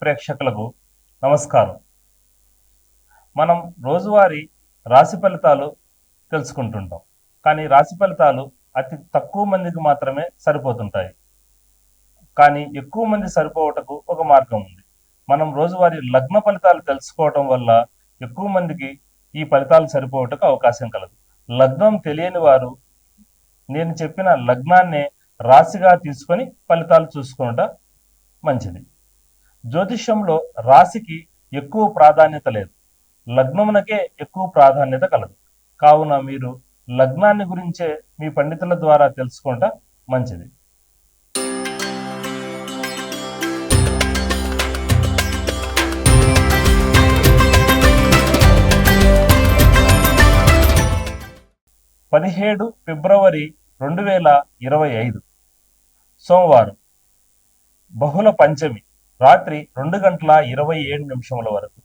ప్రేక్షకులకు నమస్కారం. మనం రోజువారీ రాశి ఫలితాలు తెలుసుకుంటుంటాం. కానీ రాశి ఫలితాలు అతి తక్కువ మందికి మాత్రమే సరిపోతుంటాయి. కానీ ఎక్కువ మంది సరిపోవటకు ఒక మార్గం ఉంది. మనం రోజువారీ లగ్న ఫలితాలు తెలుసుకోవటం వల్ల ఎక్కువ మందికి ఈ ఫలితాలు సరిపోవటకు అవకాశం కలదు. లగ్నం తెలియని వారు నేను చెప్పిన లగ్నాన్నే రాశిగా తీసుకొని ఫలితాలు చూసుకున్నట మంచిది. జ్యోతిష్యంలో రాశికి ఎక్కువ ప్రాధాన్యత లేదు. లగ్నమునకే ఎక్కువ ప్రాధాన్యత కలదు. కావున మీరు లగ్నాన్ని గురించే మీ పండితుల ద్వారా తెలుసుకుంట మంచిది. పదిహేడు ఫిబ్రవరి రెండు వేల ఇరవై ఐదు. సోమవారం. బహుళ పంచమి. రాత్రి రెండు గంటల ఇరవై ఏడు నిమిషముల వరకు.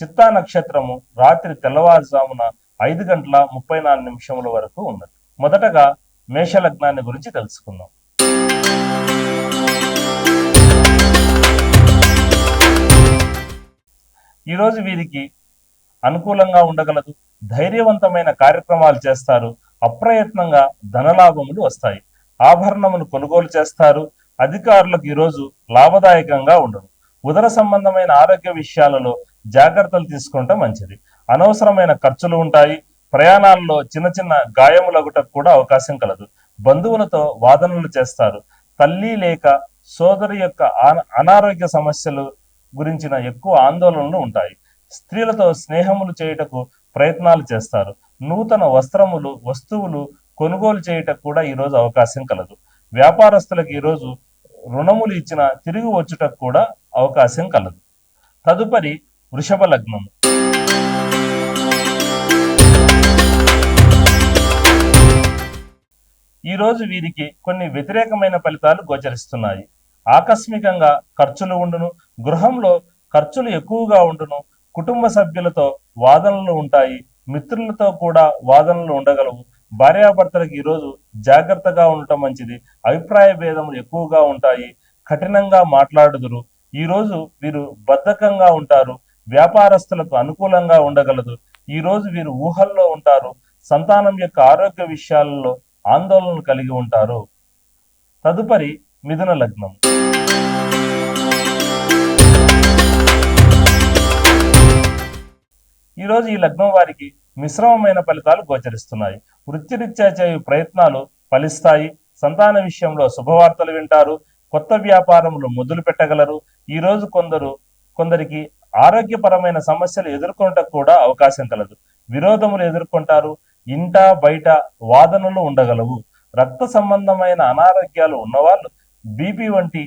చిత్తా నక్షత్రము రాత్రి తెల్లవారుజామున ఐదు గంటల ముప్పై నాలుగు నిమిషముల వరకు ఉన్నది. మొదటగా మేషలగ్నాన్ని గురించి తెలుసుకుందాం. ఈరోజు వీరికి అనుకూలంగా ఉండగలదు ధైర్యవంతమైన కార్యక్రమాలు చేస్తారు అప్రయత్నంగా ధనలాభములు వస్తాయి. ఆభరణమును కొనుగోలు చేస్తారు అధికారులకు ఈరోజు లాభదాయకంగా ఉండదు ఉదర సంబంధమైన ఆరోగ్య విషయాలలో జాగ్రత్తలు తీసుకుంటే మంచిది. అనవసరమైన ఖర్చులు ఉంటాయి. ప్రయాణాల్లో చిన్న చిన్న గాయములగుటకు కూడా అవకాశం కలదు. బంధువులతో వాదనలు చేస్తారు. తల్లి లేక సోదరి యొక్క అన- అనారోగ్య సమస్యలు గురించిన ఎక్కువ ఆందోళనలు ఉంటాయి. స్త్రీలతో స్నేహములు చేయుటకు ప్రయత్నాలు చేస్తారు. నూతన వస్త్రములు వస్తువులు కొనుగోలు చేయుటకు కూడా ఈరోజు అవకాశం కలదు. వ్యాపారస్తులకు ఈరోజు రుణములు ఇచ్చిన తిరిగి వచ్చుటకు కూడా అవకాశం కలదు. తదుపరి వృషభ లగ్నము. ఈ రోజు వీరికి కొన్ని వ్యతిరేకమైన ఫలితాలు గోచరిస్తున్నాయి. ఆకస్మికంగా ఖర్చులు ఉండును గృహంలో ఖర్చులు ఎక్కువగా ఉండును కుటుంబ సభ్యులతో వాదనలు ఉంటాయి మిత్రులతో కూడా వాదనలు ఉండగలవు భార్యాభర్తలకు ఈరోజు జాగ్రత్తగా ఉండటం మంచిది. అభిప్రాయ భేదములు ఎక్కువగా ఉంటాయి. కఠినంగా మాట్లాడుదురు. ఈ రోజు వీరు బద్ధకంగా ఉంటారు. వ్యాపారస్తులకు అనుకూలంగా ఉండగలదు. ఈ రోజు వీరు ఊహల్లో ఉంటారు. సంతానం యొక్క ఆరోగ్య విషయాలలో ఆందోళన కలిగి ఉంటారు. తదుపరి మిథున లగ్నం. ఈ రోజు ఈ లగ్నం వారికి మిశ్రమమైన ఫలితాలు గోచరిస్తున్నాయి. వృత్తిరీత్యా చేయు ప్రయత్నాలు ఫలిస్తాయి. సంతాన విషయంలో శుభవార్తలు వింటారు. కొత్త వ్యాపారములు మొదలు పెట్టగలరు. ఈ రోజు కొందరు కొందరికి ఆరోగ్యపరమైన సమస్యలు ఎదుర్కొనటకు కూడా అవకాశం కలదు. విరోధములు ఎదుర్కొంటారు. ఇంట బయట వాదనలు ఉండగలవు. రక్త సంబంధమైన అనారోగ్యాలు ఉన్నవాళ్ళు బీపీ వంటి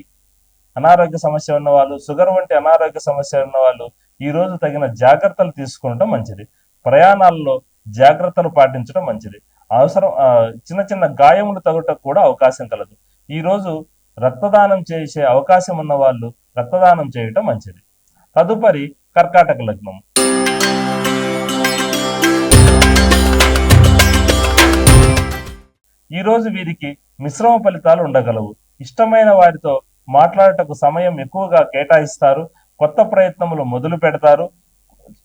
అనారోగ్య సమస్య ఉన్నవాళ్ళు షుగర్ వంటి అనారోగ్య సమస్య ఉన్నవాళ్ళు ఈ రోజు తగిన జాగ్రత్తలు తీసుకోవడం మంచిది. ప్రయాణాల్లో జాగ్రత్తలు పాటించడం మంచిది. అవసరం చిన్న చిన్న గాయములు తగుటకు కూడా అవకాశం కలదు. ఈరోజు రక్తదానం చేసే అవకాశం ఉన్న వాళ్ళు రక్తదానం చేయటం మంచిది. తదుపరి కర్కాటక లగ్నం. ఈ రోజు వీరికి మిశ్రమ ఫలితాలు ఉండగలవు. ఇష్టమైన వారితో మాట్లాడటకు సమయం ఎక్కువగా కేటాయిస్తారు. కొత్త ప్రయత్నములు మొదలు పెడతారు.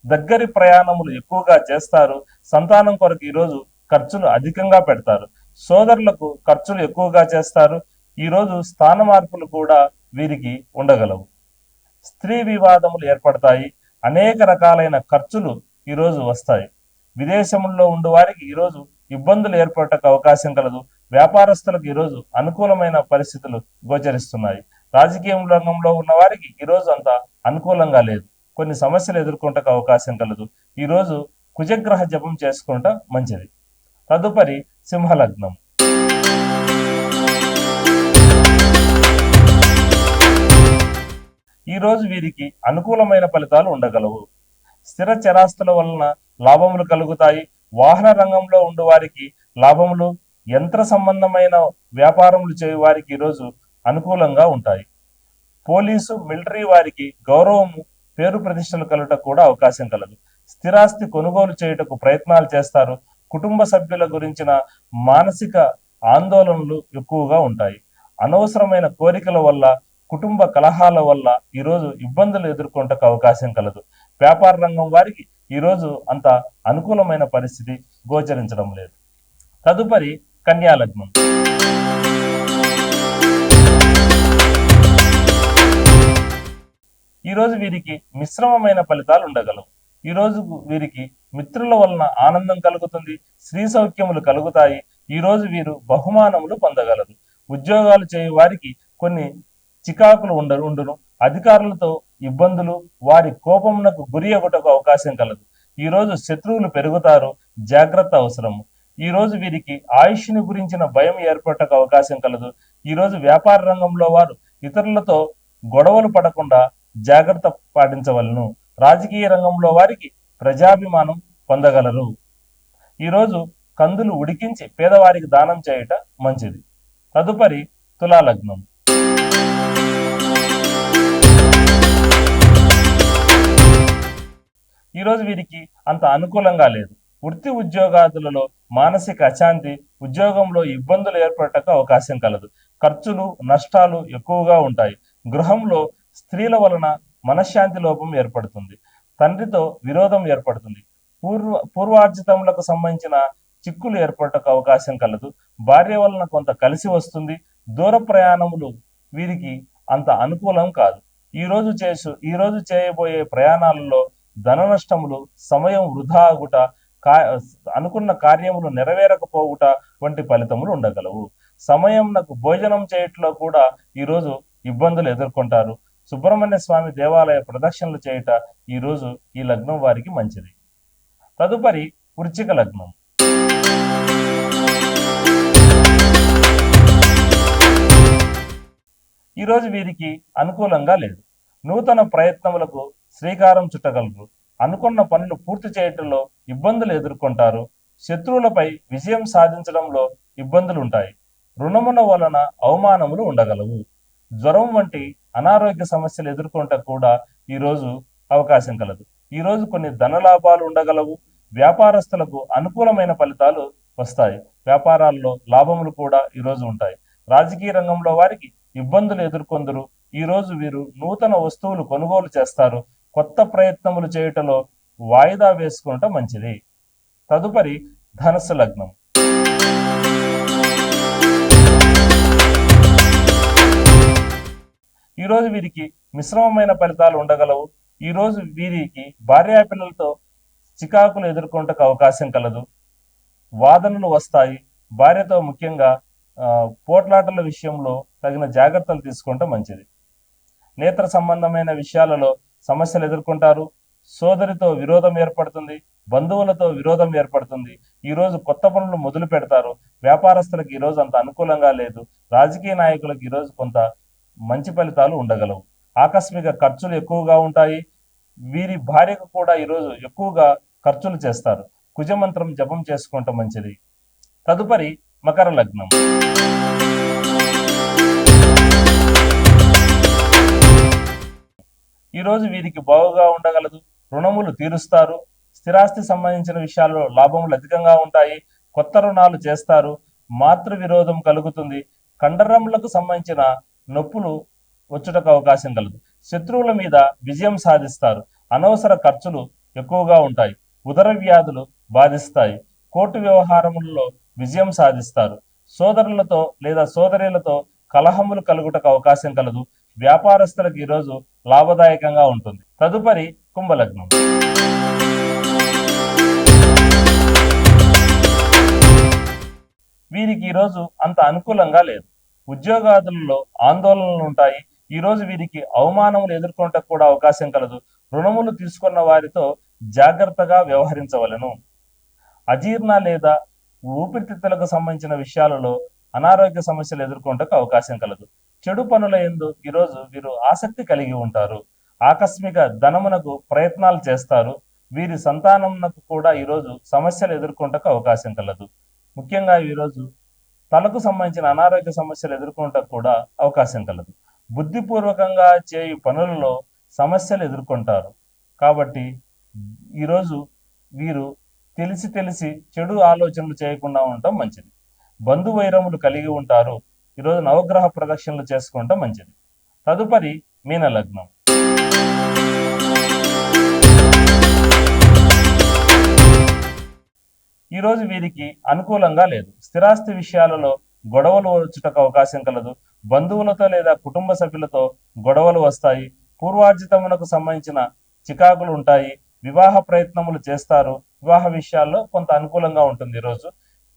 దగ్గరి ప్రయాణములు ఎక్కువగా చేస్తారు. సంతానం కొరకు ఈరోజు ఖర్చులు అధికంగా పెడతారు. సోదరులకు ఖర్చులు ఎక్కువగా చేస్తారు. ఈరోజు స్థాన మార్పులు కూడా వీరికి ఉండగలవు. స్త్రీ వివాదములు ఏర్పడతాయి. అనేక రకాలైన ఖర్చులు ఈరోజు వస్తాయి. విదేశముల్లో ఉండు వారికి ఈరోజు ఇబ్బందులు ఏర్పడటకు అవకాశం కలదు. వ్యాపారస్తులకు ఈరోజు అనుకూలమైన పరిస్థితులు గోచరిస్తున్నాయి. రాజకీయ రంగంలో ఉన్న వారికి ఈరోజు అంత అనుకూలంగా లేదు. కొన్ని సమస్యలు ఎదుర్కొంటకు అవకాశం కలదు. ఈరోజు కుజగ్రహ జపం చేసుకుంట మంచిది. తదుపరి సింహలగ్నం. ఈ రోజు వీరికి అనుకూలమైన ఫలితాలు ఉండగలవు. స్థిర చరాస్తుల వలన లాభములు కలుగుతాయి. వాహన రంగంలో ఉండు వారికి లాభములు యంత్ర సంబంధమైన వ్యాపారములు చేయు వారికి ఈరోజు అనుకూలంగా ఉంటాయి. పోలీసు మిలిటరీ వారికి గౌరవము పేరు ప్రతిష్టలు కలుటకు కూడా అవకాశం కలదు. స్థిరాస్తి కొనుగోలు చేయుటకు ప్రయత్నాలు చేస్తారు. కుటుంబ సభ్యుల గురించిన మానసిక ఆందోళనలు ఎక్కువగా ఉంటాయి. అనవసరమైన కోరికల వల్ల కుటుంబ కలహాల వల్ల ఈరోజు ఇబ్బందులు ఎదుర్కొంటకు అవకాశం కలదు. వ్యాపార రంగం వారికి ఈరోజు అంత అనుకూలమైన పరిస్థితి గోచరించడం లేదు. తదుపరి కన్యా ఈరోజు వీరికి మిశ్రమమైన ఫలితాలు ఉండగలవు. ఈ వీరికి మిత్రుల వలన ఆనందం కలుగుతుంది స్త్రీ సౌఖ్యములు కలుగుతాయి. ఈ రోజు వీరు బహుమానములు పొందగలరు. ఉద్యోగాలు చేయు వారికి కొన్ని చికాకులు ఉండరు ఉండును. అధికారులతో ఇబ్బందులు వారి కోపమునకు గురి అగుటకు అవకాశం కలదు. ఈ రోజు శత్రువులు పెరుగుతారు జాగ్రత్త అవసరము. ఈ రోజు వీరికి ఆయుష్ని గురించిన భయం ఏర్పడటకు అవకాశం కలదు. ఈరోజు వ్యాపార రంగంలో వారు ఇతరులతో గొడవలు పడకుండా జాగ్రత్త పాటించవలను. రాజకీయ రంగంలో వారికి ప్రజాభిమానం పొందగలరు. ఈరోజు కందులు ఉడికించి పేదవారికి దానం చేయుట మంచిది. తదుపరి తులాలగ్నం. ఈరోజు వీరికి అంత అనుకూలంగా లేదు. వృత్తి ఉద్యోగాదులలో మానసిక అశాంతి ఉద్యోగంలో ఇబ్బందులు ఏర్పడటకు అవకాశం కలదు. ఖర్చులు నష్టాలు ఎక్కువగా ఉంటాయి. గృహంలో స్త్రీల వలన మనశ్శాంతి లోపం ఏర్పడుతుంది. తండ్రితో విరోధం ఏర్పడుతుంది. పూర్వ పూర్వార్జితములకు సంబంధించిన చిక్కులు ఏర్పడటకు అవకాశం కలదు. భార్య వలన కొంత కలిసి వస్తుంది. దూర ప్రయాణములు వీరికి అంత అనుకూలం కాదు. ఈ రోజు చేసు ఈ రోజు చేయబోయే ప్రయాణాలలో ధన నష్టములు సమయం వృధా అగుట కా అనుకున్న కార్యములు నెరవేరకపోవుట వంటి ఫలితములు ఉండగలవు. సమయం నాకు భోజనం చేయట్లో కూడా ఈరోజు ఇబ్బందులు ఎదుర్కొంటారు. సుబ్రహ్మణ్య స్వామి దేవాలయ ప్రదక్షిణలు చేయుట ఈరోజు ఈ లగ్నం వారికి మంచిది. తదుపరి వృచ్చిక లగ్నం. ఈరోజు వీరికి అనుకూలంగా లేదు. నూతన ప్రయత్నములకు శ్రీకారం చుట్టగలరు. అనుకున్న పనులు పూర్తి చేయటంలో ఇబ్బందులు ఎదుర్కొంటారు. శత్రువులపై విజయం సాధించడంలో ఇబ్బందులు ఉంటాయి రుణమున వలన అవమానములు ఉండగలవు. జ్వరం వంటి అనారోగ్య సమస్యలు ఎదుర్కొంట కూడా ఈరోజు అవకాశం కలదు. ఈరోజు కొన్ని ధన లాభాలు ఉండగలవు వ్యాపారస్తులకు అనుకూలమైన ఫలితాలు వస్తాయి. వ్యాపారాల్లో లాభములు కూడా ఈరోజు ఉంటాయి. రాజకీయ రంగంలో వారికి ఇబ్బందులు ఎదుర్కొందరు. ఈ రోజు వీరు నూతన వస్తువులు కొనుగోలు చేస్తారు. కొత్త ప్రయత్నములు చేయుటలో వాయిదా వేసుకుంట మంచిది. తదుపరి ధనస్సు లగ్నం. ఈ రోజు వీరికి మిశ్రమమైన ఫలితాలు ఉండగలవు. ఈ రోజు వీరికి భార్యా పిల్లలతో చికాకులు ఎదుర్కొంటకు అవకాశం కలదు. వాదనలు వస్తాయి. భార్యతో ముఖ్యంగా ఆ, పోట్లాటల విషయంలో తగిన జాగ్రత్తలు తీసుకుంటే మంచిది. నేత్ర సంబంధమైన విషయాలలో సమస్యలు ఎదుర్కొంటారు. సోదరితో విరోధం ఏర్పడుతుంది. బంధువులతో విరోధం ఏర్పడుతుంది. ఈ రోజు కొత్త పనులు మొదలు పెడతారు. వ్యాపారస్తులకు ఈ రోజు అంత అనుకూలంగా లేదు. రాజకీయ నాయకులకు ఈ రోజు కొంత మంచి ఫలితాలు ఉండగలవు. ఆకస్మిక ఖర్చులు ఎక్కువగా ఉంటాయి. వీరి భార్యకు కూడా ఈరోజు ఎక్కువగా ఖర్చులు చేస్తారు. కుజమంత్రం జపం చేసుకుంటే మంచిది. తదుపరి మకర లగ్నం. ఈ రోజు వీరికి బాగుగా ఉండగలదు. రుణములు తీరుస్తారు. స్థిరాస్తి సంబంధించిన విషయాల్లో లాభములు అధికంగా ఉంటాయి. కొత్త రుణాలు చేస్తారు. మాతృ విరోధం కలుగుతుంది. కండరములకు సంబంధించిన నొప్పులు వచ్చుటకు అవకాశం కలదు. శత్రువుల మీద విజయం సాధిస్తారు. అనవసర ఖర్చులు ఎక్కువగా ఉంటాయి. ఉదర వ్యాధులు బాధిస్తాయి. కోర్టు వ్యవహారములలో విజయం సాధిస్తారు. సోదరులతో లేదా సోదరులతో కలహములు కలుగుటకు అవకాశం కలదు. వ్యాపారస్తులకు ఈరోజు లాభదాయకంగా ఉంటుంది. తదుపరి కుంభలగ్నం. వీరికి ఈరోజు అంత అనుకూలంగా లేదు. ఉద్యోగాదులలో ఆందోళనలు ఉంటాయి. ఈ రోజు వీరికి అవమానములు ఎదుర్కొనటకు కూడా అవకాశం కలదు. రుణములు తీసుకున్న వారితో జాగ్రత్తగా వ్యవహరించవలెను. అజీర్ణ లేదా ఊపిరితిత్తులకు సంబంధించిన విషయాలలో అనారోగ్య సమస్యలు ఎదుర్కొంటకు అవకాశం కలదు. చెడు పనుల ఎందు ఈరోజు వీరు ఆసక్తి కలిగి ఉంటారు. ఆకస్మిక ధనమునకు ప్రయత్నాలు చేస్తారు. వీరి సంతానమునకు కూడా ఈరోజు సమస్యలు ఎదుర్కొంటకు అవకాశం కలదు. ముఖ్యంగా ఈరోజు తలకు సంబంధించిన అనారోగ్య సమస్యలు ఎదుర్కొంటకు కూడా అవకాశం కలదు. బుద్ధిపూర్వకంగా చేయు పనులలో సమస్యలు ఎదుర్కొంటారు. కాబట్టి ఈరోజు వీరు తెలిసి తెలిసి చెడు ఆలోచనలు చేయకుండా ఉండటం మంచిది. బంధువైరములు కలిగి ఉంటారు. ఈరోజు నవగ్రహ ప్రదక్షిణలు చేసుకుంటాం మంచిది. తదుపరి మీన ఈరోజు ఈ రోజు వీరికి అనుకూలంగా లేదు. స్థిరాస్తి విషయాలలో గొడవలు వచ్చుటకు అవకాశం కలదు. బంధువులతో లేదా కుటుంబ సభ్యులతో గొడవలు వస్తాయి. పూర్వార్జితమునకు సంబంధించిన చికాకులు ఉంటాయి. వివాహ ప్రయత్నములు చేస్తారు. వివాహ విషయాల్లో కొంత అనుకూలంగా ఉంటుంది ఈరోజు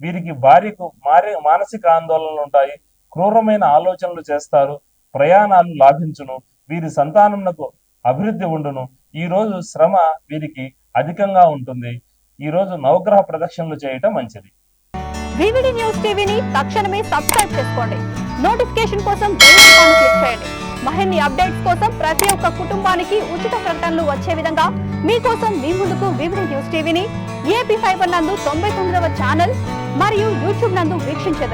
వీరికి భార్యకు మారి మానసిక ఆందోళనలు ఉంటాయి. క్రూరమైన ఆలోచనలు చేస్తారు. ప్రయాణాలు లాభించును. వీరి సంతానమునకు అభివృద్ధి ఉండును. ఈ రోజు శ్రమ వీరికి అధికంగా ఉంటుంది. ఈ రోజు నవగ్రహ ప్రదక్షిణలు చేయటం మంచిది. వివిడి న్యూస్ టీవీని తక్షణమే సబ్స్క్రైబ్ చేసుకోండి. నోటిఫికేషన్ కోసం బెల్ ఐకాన్ క్లిక్ చేయండి. మరిన్ని అప్డేట్స్ కోసం ప్రతి ఒక్క కుటుంబానికి ఉచిత ప్రకటనలు వచ్చే విధంగా మీకోసం మీ ముందుకు వివిడి న్యూస్ టీవీని ఏపీ ఫైబర్ నందు తొంభై తొమ్మిదవ ఛానల్ మరియు యూట్యూబ్ నందు వీక్షించెదరు.